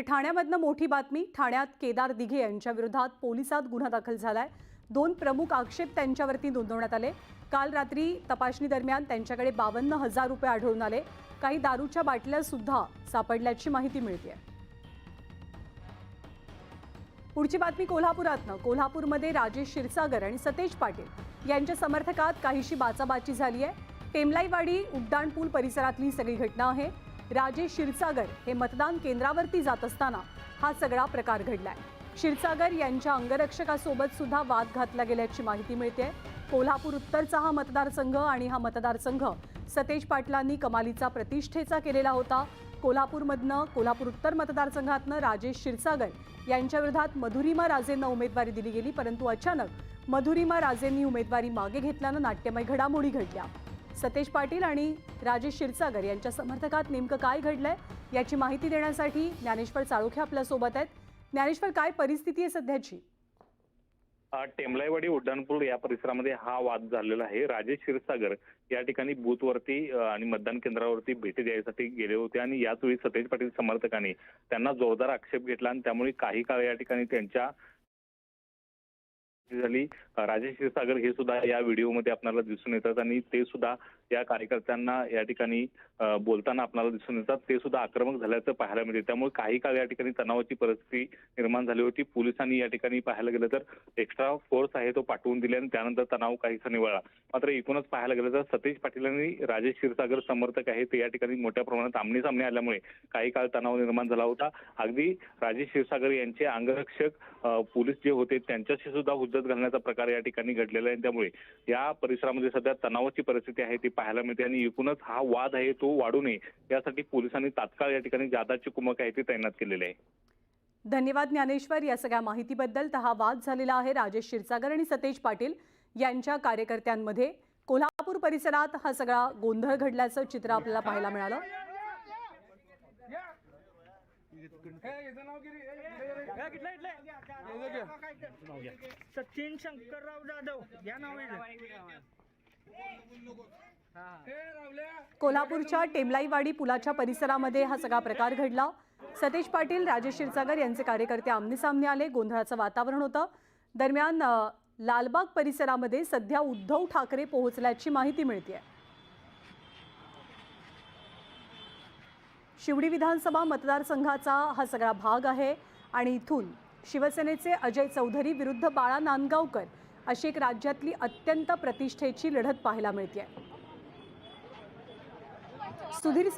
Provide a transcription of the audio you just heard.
तर ठाण्यामधनं मोठी बातमी ठाण्यात केदार दिघे यांच्या विरोधात पोलिसात गुन्हा दाखल झालाय. दोन प्रमुख आक्षेप त्यांच्यावरती नोंदवण्यात आले. काल रात्री तपासणी दरम्यान त्यांच्याकडे बावन्न हजार रुपये आढळून आले. काही दारूच्या बाटल्या सुद्धा सापडल्याची माहिती मिळते पुढची बातमी कोल्हापुरातनं. कोल्हापूरमध्ये राजेश क्षीरसागर आणि सतेज पाटील यांच्या समर्थकात काहीशी बाचाबाची झाली आहे टेमलाईवाडी उड्डाणपूल परिसरातली सगळी घटना आहे. राजेश क्षीरसागर हे मतदान केंद्रावरती जात असताना हा सगळा प्रकार घडलाय. क्षीरसागर यांच्या अंगरक्षकासोबत सुद्धा वाद घातला गेल्याची माहिती मिळते कोल्हापूर उत्तरचा हा मतदारसंघ आणि हा मतदारसंघ सतेज पाटलांनी कमालीचा प्रतिष्ठेचा केलेला होता. कोल्हापूरमधनं कोल्हापूर उत्तर मतदारसंघातनं राजेश क्षीरसागर यांच्या विरोधात मधुरिमा राजेंना उमेदवारी दिली गेली परंतु अचानक मधुरिमा राजेंनी उमेदवारी मागे घेतल्यानं नाट्यमय घडामोडी घडल्या. सतेज पाटील आणि राजेश क्षीरसागर यांच्या समर्थकात नेमकं काय घडलंय याची माहिती देण्यासाठी ज्ञानेश्वर चाळोखे आपल्यासोबत आहेत. ज्ञानेश्वर काय परिस्थिती आहे सध्याची? टेमलाईवाडी उड्डाणपूर या परिसरामध्ये हा वाद झालेला आहे. राजेश क्षीरसागर या ठिकाणी बूथवरती आणि मतदान केंद्रावरती भेटी द्यायसाठी गेले होते आणि याचवेळी सतेज पाटील समर्थकांनी त्यांना जोरदार आक्षेप घेतला आणि त्यामुळे काही काळ या ठिकाणी त्यांच्या झाली. राजेश क्षीरसागर हे सुद्धा या व्हिडिओमध्ये आपल्याला दिसून येतात आणि ते सुद्धा या कार्यकर्त्यांना या ठिकाणी बोलताना आपल्याला दिसून येतात. ते सुद्धा आक्रमक झाल्याचं पाहायला मिळते. त्यामुळे काही काळ या ठिकाणी तणावाची परिस्थिती निर्माण झाली होती. पोलिसांनी या ठिकाणी पाहायला गेलं तर एक्स्ट्रा फोर्स आहे तो पाठवून दिले आणि त्यानंतर तणाव काहीसा निवळला. मात्र एकूणच पाहायला गेलं तर सतीश पाटील आणि राजेश क्षीरसागर समर्थक आहे ते या ठिकाणी मोठ्या प्रमाणात आमने सामने आल्यामुळे काही काळ तणाव निर्माण झाला होता. अगदी राजेश क्षीरसागर यांचे अंगरक्षक पोलीस जे होते त्यांच्याशी सुद्धा हुज्जत घालण्याचा प्रकार या ठिकाणी घडलेला आहे. त्यामुळे या परिसरामध्ये सध्या तणावाची परिस्थिती आहे ती पाहायला मिळते. आणि एकूणच हा वाद आहे तो वाढू नये यासाठी पोलिसांनी तात्काळ या ठिकाणी जादाची कुमक आहे ती तैनात केलेली आहे. धन्यवाद ज्ञानेश्वर. या सगळ्या माहितीबद्दल तर हा वाद झालेला आहे. राजेश क्षीरसागर आणि सतेज पाटील यांच्या कार्यकर्त्यांमध्ये कोल्हापूर परिसरात हा सगळा गोंधळ घडल्याचं चित्र आपल्याला पाहायला मिळालं. सचिन शंकरराव जाधव या नाव कोल्हापूरच्या टेमलाईवाडी पुलाच्या परिसरामध्ये हा सगळा प्रकार घडला. सतेज पाटील राजेश क्षीरसागर यांचे कार्यकर्ते आमनेसामने आले. गोंधळाचं वातावरण होतं. दरम्यान लालबाग परिसरामध्ये सध्या उद्धव ठाकरे पोहोचल्याची माहिती मिळते शिवडी विधानसभा मतदारसंघाचा हा सगळा भाग आहे. आणि इथून शिवसेनेचे अजय चौधरी विरुद्ध बाळा नांदगावकर अशी एक राज्यातली अत्यंत प्रतिष्ठेची लढत पाहायला मिळते सुधीर